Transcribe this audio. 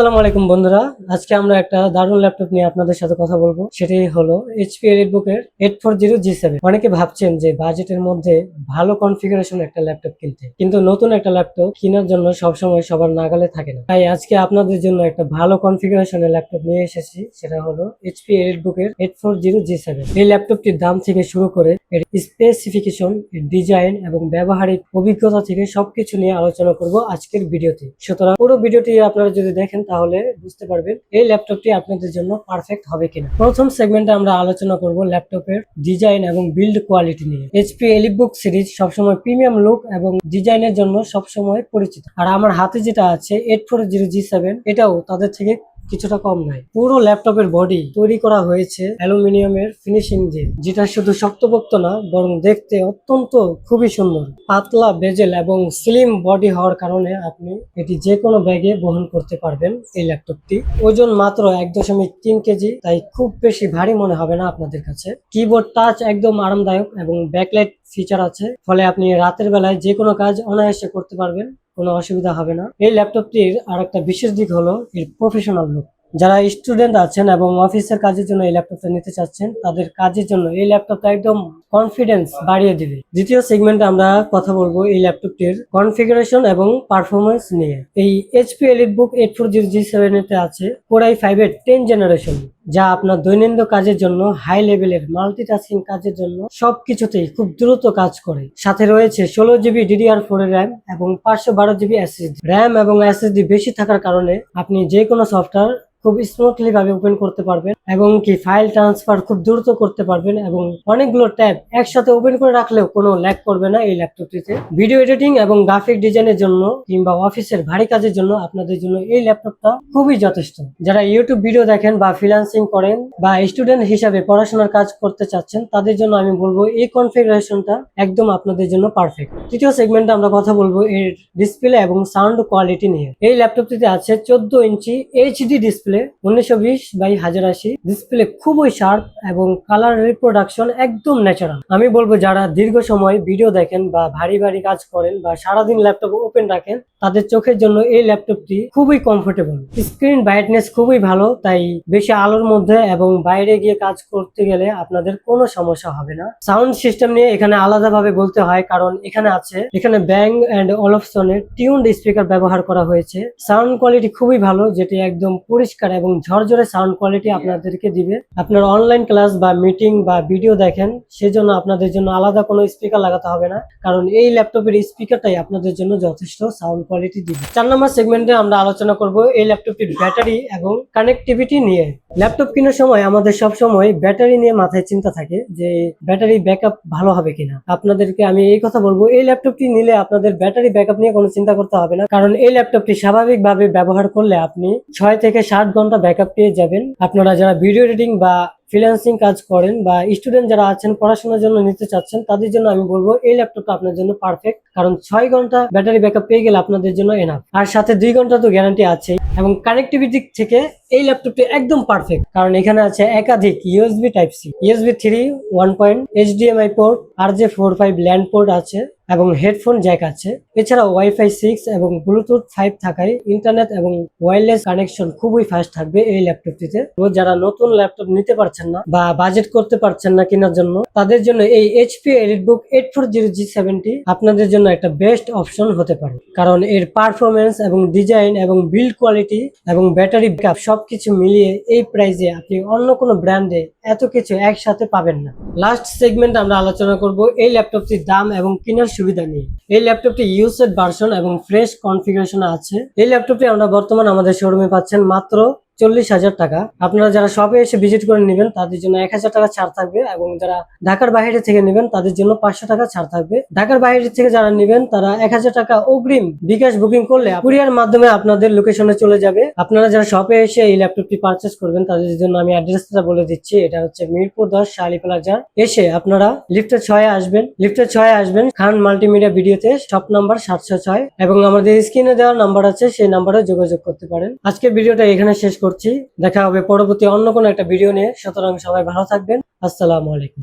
আসসালামু আলাইকুম বন্ধুরা। আজকে আমরা একটা দারুণ ল্যাপটপ নিয়ে আপনাদের সাথে কথা বলব। সেটাই হলো HP এলিটবুকের eight four zero G seven অনেকে ভাবছেন যে বাজেটের মধ্যে ভালো কনফিগারেশন একটা ল্যাপটপ কিনতে। কিন্তু নতুন একটা ল্যাপটপ কেনার জন্য সবসময় সবার নাগালে থাকে না। তাই আজকে আপনাদের জন্য একটা ভালো কনফিগারেশনের ল্যাপটপ নিয়ে এসেছি। সেটা হলো HP এলিটবুকের eight four zero G seven এই ল্যাপটপটির দাম থেকে শুরু করে এর স্পেসিফিকেশন এর ডিজাইন এবং ব্যবহারিক অভিজ্ঞতা থেকে সবকিছু নিয়ে আলোচনা করব আজকের ভিডিওতে। সুতরাং পুরো ভিডিওটি আপনারা যদি দেখেন তাহলে বুঝতে পারবেন এই ল্যাপটপটি আপনাদের জন্য পারফেক্ট হবে কিনা। প্রথম সেগমেন্টে আমরা আলোচনা করব ল্যাপটপের ডিজাইন এবং বিল্ড কোয়ালিটি নিয়ে। এইচপি এলিবুক সিরিজ সবসময় প্রিমিয়াম লুক এবং ডিজাইনের জন্য সবসময় পরিচিত। আর আমার হাতে যেটা আছে eight four zero G seven এটাও তাদের থেকে কিছুটা কম নাই। পুরো ল্যাপটপের বডি তৈরি করা হয়েছে অ্যালুমিনিয়ামের ফিনিশিং দিয়ে, যেটা শুধু শক্তপোক্ত না, বরং দেখতে অত্যন্ত খুবই সুন্দর। পাতলা বেজেল এবং স্লিম বডি হওয়ার কারণে আপনি এটি যে কোনো ব্যাগে বহন করতে পারবেন এই ল্যাপটপটি। ওজন মাত্র এক দশমিক তিন কেজি, তাই খুব বেশি ভারী মনে হবে না আপনাদের কাছে। কিবোর্ড টাচ একদম আরামদায়ক এবং ব্যাকলাইট ফিচার আছে, ফলে আপনি রাতের বেলায় যে কোনো কাজ অনায়াসে করতে পারবেন। কোনো অসুবিধা হবে না। এই ল্যাপটপটির আর একটা বিশেষ দিক হলো এর প্রফেশনাল লুক যারা স্টুডেন্ট আছেন এবং অফিসের কাজের জন্য এই ল্যাপটপটা নিতে চাচ্ছেন, তাদের কাজের জন্য এই ল্যাপটপটা একদম কনফিডেন্স বাড়িয়ে দিবে। দ্বিতীয় সেগমেন্টে আমরা কথা বলব এই ল্যাপটপটির কনফিগারেশন এবং পারফরমেন্স নিয়ে। এই HP EliteBook eight four zero G seven এতে আছে কোরাই ফাইভ এর টেন জেনারেশন যা আপনার দৈনন্দিন কাজের জন্য হাই লেভেলের মাল্টিটাস্কিং কাজের জন্য সবকিছুতেই খুব দ্রুত কাজ করে। সাথে রয়েছে ষোলো জিবি ডিডিআর ফোর এর র্যাম এবং পাঁচশো বারো জিবি এসএসডি র্যাম এবং এসএসডি বেশি থাকার কারণে আপনি যে কোনো সফটওয়্যার খুব স্মুথলি ভাবে ওপেন করতে পারবেন এবং কি ফাইল ট্রান্সফার খুব দ্রুত করতে পারবেন এবং অনেকগুলো ট্যাব একসাথে ওপেন করে রাখলেও কোনো ল্যাক করবে না এই ল্যাপটপটিতে ভিডিও এডিটিং এবং গ্রাফিক ডিজাইনের জন্য কিংবা অফিসের ভারী কাজের জন্য আপনাদের জন্য এই ল্যাপটপটা খুবই যথেষ্ট। যারা ইউটিউব ভিডিও দেখেন বা ফ্রিল্যান্সিং করেন বা স্টুডেন্ট হিসাবে পড়াশোনার কাজ করতে চাচ্ছেন, তাদের জন্য আমি বলব এই কনফিগারেশনটা একদম আপনাদের জন্য পারফেক্ট তৃতীয় সেগমেন্টে আমরা কথা বলব এর ডিসপ্লে এবং সাউন্ড কোয়ালিটি নিয়ে। এই ল্যাপটপটিতে আছে চোদ্দ ইঞ্চি এইচডি ডিসপ্লে উনিশশো বিশ বাই হাজার আশি। ডিসপ্লে খুবই শার্প এবং কালার রিপ্রোডাকশন একদম ন্যাচারাল আমি বলব, যারা দীর্ঘ সময় ভিডিও দেখেন বা ভারী ভারী কাজ করেন বা সারাদিন ল্যাপটপ ওপেন রাখেন তাদের চোখের জন্য এই ল্যাপটপটি খুবই কমফোর্টেবল স্ক্রিন ব্রাইটনেস খুবই ভালো, তাই বেশি আলোর মধ্যে এবং বাইরে গিয়ে কাজ করতে গেলে আপনাদের কোনো সমস্যা হবে না। সাউন্ড সিস্টেম নিয়ে এখানে আলাদাভাবে বলতে হয়, কারণ এখানে আছে, এখানে ব্যাং অ্যান্ড অলফসনের টিউন্ড স্পিকার ব্যবহার করা হয়েছে। সাউন্ড কোয়ালিটি খুবই ভালো, যেটি একদম পরিষ্কার এবং ঝরঝরে সাউন্ড কোয়ালিটি আপনাদেরকে দিবে। আপনার অনলাইন ক্লাস বা মিটিং বা ভিডিও দেখেন, সেজন্য আপনাদের জন্য আলাদা কোনো স্পিকার লাগাতে হবে না, কারণ এই ল্যাপটপের স্পিকারটাই আপনাদের জন্য যথেষ্ট সাউন্ড কোয়ালিটি দিবে। চার নম্বর সেগমেন্টে আমরা আলোচনা করব এই ল্যাপটপটির ব্যাটারি এবং কানেক্টিভিটি নিয়ে। ল্যাপটপ কেনার সময় আমাদের সব সময় ব্যাটারি নিয়ে মাথায় চিন্তা থাকে যে ব্যাটারি ব্যাকআপ ভালো হবে কিনা। আপনাদেরকে আমি এই কথা বলব, এই ল্যাপটপটি নিলে আপনাদের ব্যাটারি ব্যাকআপ নিয়ে কোনো চিন্তা করতে হবে না। কারণ এই ল্যাপটপটি স্বাভাবিকভাবে ব্যবহার করলে আপনি ছয় থেকে ষাট ঘণ্টা ব্যাকআপ পেয়ে যাবেন। আপনারা যারা ভিডিও এডিটিং বা ফ্রিল্যান্সিং কাজ করেন বা স্টুডেন্ট যারা আছেন, পড়াশোনার জন্য নিতে চাচ্ছেন, তাদের জন্য আমি বলব এই ল্যাপটপটা আপনার জন্য পারফেক্ট কারণ ছয় ঘণ্টা ব্যাটারি ব্যাকআপ পেয়ে গেলে আপনাদের জন্য এনাফ আর সাথে দুই ঘণ্টা তো গ্যারান্টি আছে এবং কানেক্টিভিটি থেকে এই ল্যাপটপটি একদম পারফেক্ট কারণ এখানে আছে একাধিক USB type C USB three one point HDMI port আর J four five land port আছে। এবং হেডফোন জ্যাক আছে। এছাড়া ওয়াইফাই সিক্স এবং ব্লুটুথ ফাইভ থাকায় ইন্টারনেট এবং ওয়্যারলেস কানেকশন খুবই ফাস্ট থাকবে এই ল্যাপটপটিতে যারা নতুন ল্যাপটপ নিতে পারছেন না বা বাজেট করতে পারছেন না কেনার জন্য, তাদের জন্য এই HP EliteBook eight four zero G seventy আপনাদের জন্য একটা বেস্ট অপশন হতে পারে। কারণ এর পারফরমেন্স এবং ডিজাইন এবং বিল্ড কোয়ালিটি এবং ব্যাটারি ব্যাকআপ সবকিছু মিলিয়ে এই প্রাইসে আপনি অন্য কোনো ব্র্যান্ডে এত কিছু একসাথে পাবেন না। লাস্ট সেগমেন্ট আমরা আলোচনা করব এই ল্যাপটপটির দাম এবং কেনার সুবিধা নিয়ে এই ল্যাপটপটি ইউসেড ভার্সন এবং ফ্রেশ কনফিগারেশন আছে। এই ল্যাপটপটি আমরা বর্তমান আমাদের শোরুমে পাচ্ছেন মাত্র চল্লিশ হাজার টাকা। আপনারা যারা শপে এসে ভিজিট করে নেবেন, তাদের জন্য এক হাজার টাকা ছাড় থাকবে এবং যারা ঢাকার বাইরে থেকে নেবেন, তাদের জন্য পাঁচশো টাকা ছাড় থাকবে। ঢাকার বাইরে থেকে যারা নেবেন, তারা এক হাজার টাকা অগ্রিম বিকাশ বুকিং করলে কুরিয়ার মাধ্যমে আপনাদের লোকেশনে চলে যাবে। আপনারা যারা শপে এসে এই ল্যাপটপটি পারচেস করবেন, তাদের জন্য আমি অ্যাড্রেসটা বলে দিচ্ছি। এটা হচ্ছে মিরপুর দশ শালি প্লাজার এসে আপনারা লিফটের ছয়ে আসবেন। লিফটের ছয়ে আসবেন খান মাল্টিমিডিয়া ভিডিওতে শপ নাম্বার সাতশো ছয় এবং আমাদের স্ক্রিনে দেওয়া নাম্বার আছে, সেই নাম্বারে যোগাযোগ করতে পারেন। আজকের ভিডিওটা এখানে শেষ করছি। দেখা হবে পরবর্তী অন্য কোনো একটা ভিডিও নিয়ে। সুতরাং সবাই ভালো থাকবেন। আসসালামু আলাইকুম।